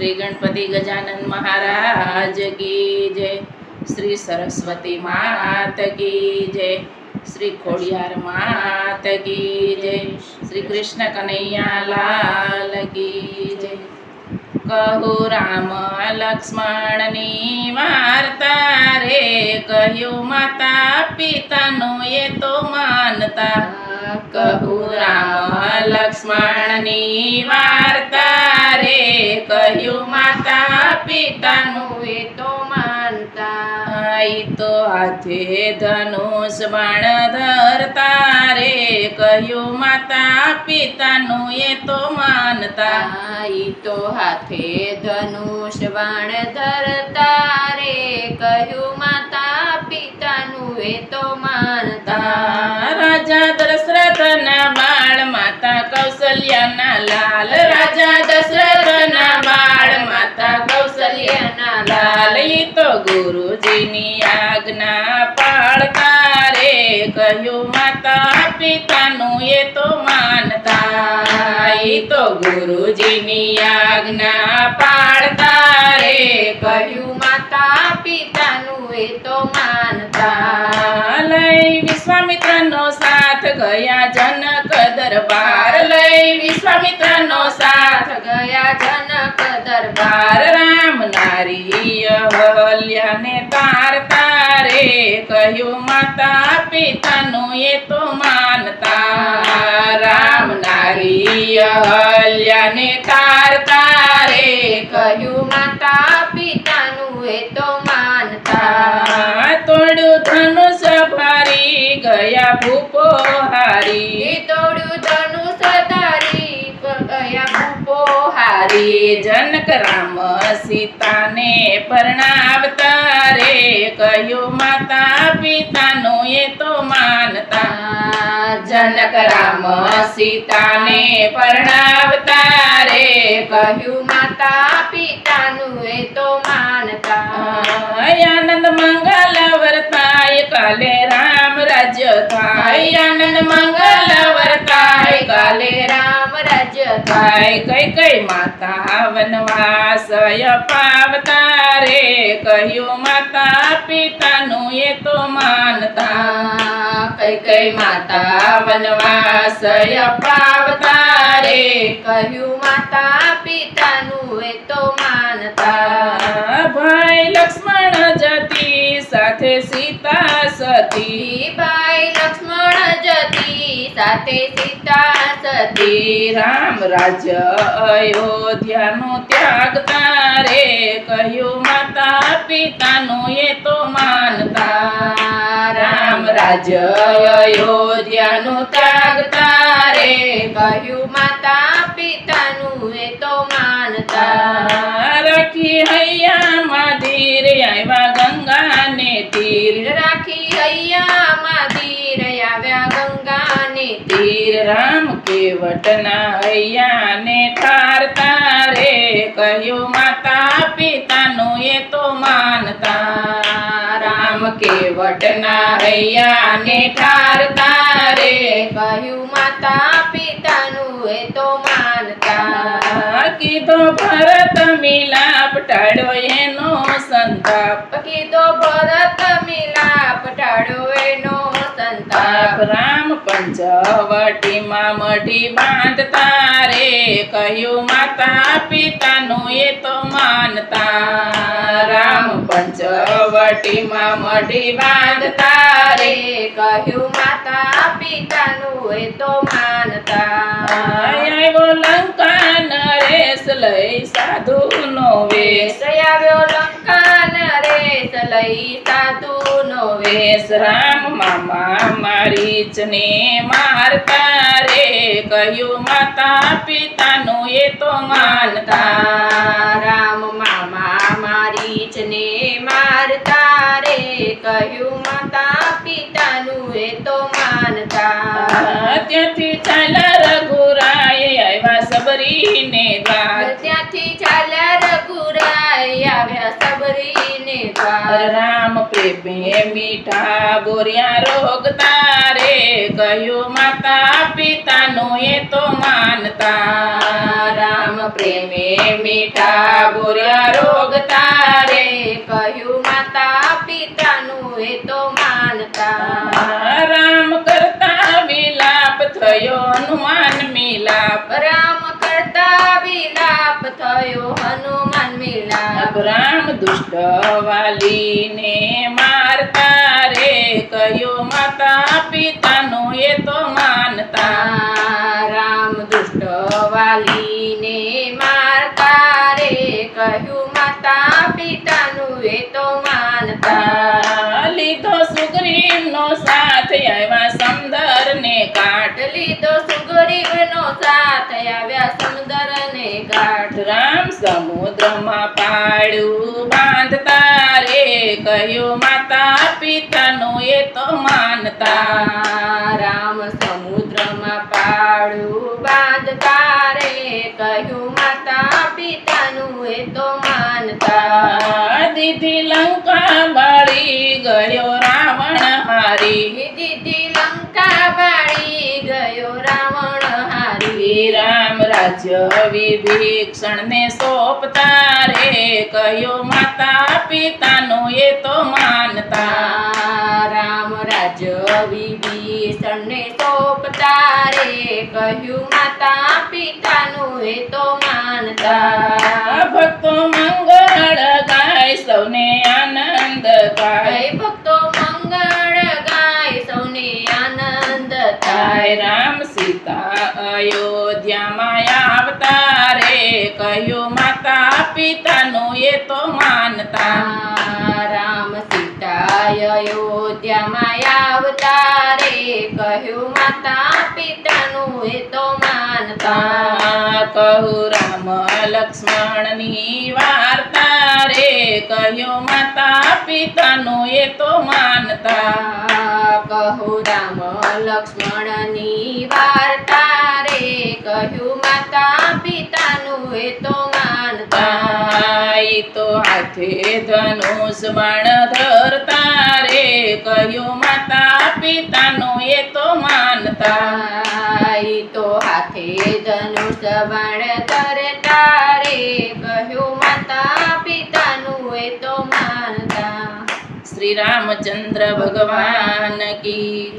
શ્રી ગણપતિ ગજાનંદ મહારાજ કી જય શ્રી સરસ્વતી માત કી જય શ્રી ખોડિયાર માત કી જય શ્રી કૃષ્ણ કનૈયા લાલ કી જય કહું રામ લક્ષ્મણની વાર્તા રે કહ્યું માતા પિતાનું એ તો માનતા કહું રામ લક્ષ્મણની વાર્તા રે કહ્યું માતા પિતાનું એ તો માનતા. આઈ તો હાથે ધનુષ બાણ ધરતા રે. કહ્યું માતા પિતાનું એ તો માનતા. ઈ તો હાથે ધનુષ બાણ ધરતા રે. કહ્યું માતા પિતાનું એ તો માનતા લાલ તો ગુરુજીની આજ્ઞા પાળતા રે. કહ્યું, માતા પિતાનું એ તો માનતા. એ તો ગુરુજીની આજ્ઞા પાળતા રે. કહ્યું, માતા પિતાનું એ તો માનતા. લઈ વિશ્વામિત્રનો સાથ ગયા જનક દરબાર લઈ વિશ્વામિત્રનો સાથ ગયા જનક દરબાર. રામ નારી અહલ્યાને તાર તારે કહ્યું, માતા પિતાનું એ તો માનતા. રામ નારી અહલ્યાને તારતા હારી જનક રામ સીતાને પરણાવતા રે. કહ્યું માતા પિતાનું એ તો માનતા. જનક રામ સીતાને પરણાવતા રે. કહ્યું માતા પિતાનું એ તો માનતા. આનંદ મંગલ વર્તાય. કાલે રામ રાજ્ય થાય. આનંદ મંગલ કઈ માતા વનવાસય પાવતા રે કહ્યું માતા પિતાનું એ તો માનતા. કઈ કઈ માતા વનવાસ પાવતા રે કહ્યું માતા પિતાનું એ તો માનતા. ભાઈ લક્ષ્મણ જતી, સાથે સીતા સતી. ભાઈ લક્ષ્મણ સાથે સીતા સતી રામ રાજ્ય અયોધ્યાનો ત્યાગ તારે. કહ્યું માતા પિતાનું એ તો માનતા. રામ રાજ્ય અયોધ્યાનો ત્યાગ તારે. કહ્યું માતા પિતાનું એ તો માનતા. રાખી હૈયામાં ધીર આવ્યા ગંગાને તીર. રાખી હૈયામાં તીર રામ કેવટના હૈયાને તાર તારે કહ્યું, માતા પિતાનું એ તો માનતા રામ કેવટના હૈયાને ઠાર તારે કહ્યું, માતા પિતાનું એ તો માનતા. કીધો, ભરત મિલાપ ટાળો એનો સંતાપ. કીધો, ભરત મિલાપ સંતાપ તાપ રામ પંચવટીમાં મઢી બાંધતા રે. કહ્યું માતા પિતાનું એ તો માનતા. રામ પંચવટીમાં મઢી બાંધતા રે. કહ્યું માતા પિતાનું એ તો માનતા. આવ્યો લંકા નરેશ લઈ સાધુ નો વેશ આવ્યો લંકા નરેશ લઈ સાધુનો વેશ વેશ. રામ મામા મારીચને મારતા રે. કહ્યું માતા પિતાનું એ તો માનતા. રામ મામા મારી ને મારતા રે. કહ્યું માતા પિતાનું એ તો માનતા. ત્યાંથી ચાલ રઘુરાય આવ્યા સબરીને દ્વાર. આવ્યા સબરીને દ્વાર. રામ પ્રેમે મીઠા બોરિયા રોગ તારે કહ્યું માતા પિતાનું એ તો માનતા. રામ પ્રેમે મીઠા બોરિયા રોગ તારે કહ્યું માતા પિતાનું એ તો માનતા. રામ કરતા વિલાપ થયો હનુમાન મિલાપ. રામ કરતા વિલાપ થયો મિલાપ રામ દુષ્ટ વાલીને મારતા રે. કયો માતા પિતાનું એ તો માનતા. રામ દુષ્ટ વાલીને મારતા રે. કહ્યું માતા પિતાનું એ તો માનતા. લીધો સુગ્રીવનો સાથ આવ્યા સાથ આવ્યા સમુદર સમુદ્રમાં પાડ્યું બાંધતા રે. કયો માતા પિતાનું એ તો માનતા. રામ સમુદ્રમાં પાડું બાંધતા રે. કહ્યું, માતા પિતાનું એ તો માનતા. દીધી લંકા બળી ગયો રાવણ હારી દીદી લંકા બાળી ગયો રાવણ હારી શ્રી રામ રાજ્ય વિભીષણ ને સોંપતા રે. કયો માતા પિતાનું એ તો માનતા. રામ રાજ્ય વિભીષણ ને સોંપતા રે. કહ્યું માતા પિતાનું એ તો માનતા. ભક્તો મંગળ ગાય સૌને આનંદ થાય જય ભક્તો મંગળ ગાય સૌને આનંદ થાય થાય રામ સીતા અયોધ્યામાં આવતા રે કહ્યું, માતા પિતાનું એ તો માનતા. રામ સીતા અયોધ્યામાં આવતા રે કહ્યું, માતા પિતાનું એ તો માનતા કહું રામ લક્ષ્મણની વાર્તા રે. કયો માતા પિતાનું એ તો માનતા. કહું રામ લક્ષ્મણની વાર્તા રે. કહ્યું માતા પિતાનું એ તો માનતા. ઈ તો હાથે ધનુષ બાણ ધરતા રે. કહ્યું માતા પિતાનું એ તો માનતા. ધનુષ બાણ ધરતા રે કહ્યું માતા પિતાનું એ તો માનતા. શ્રી રામચંદ્ર ભગવાન કી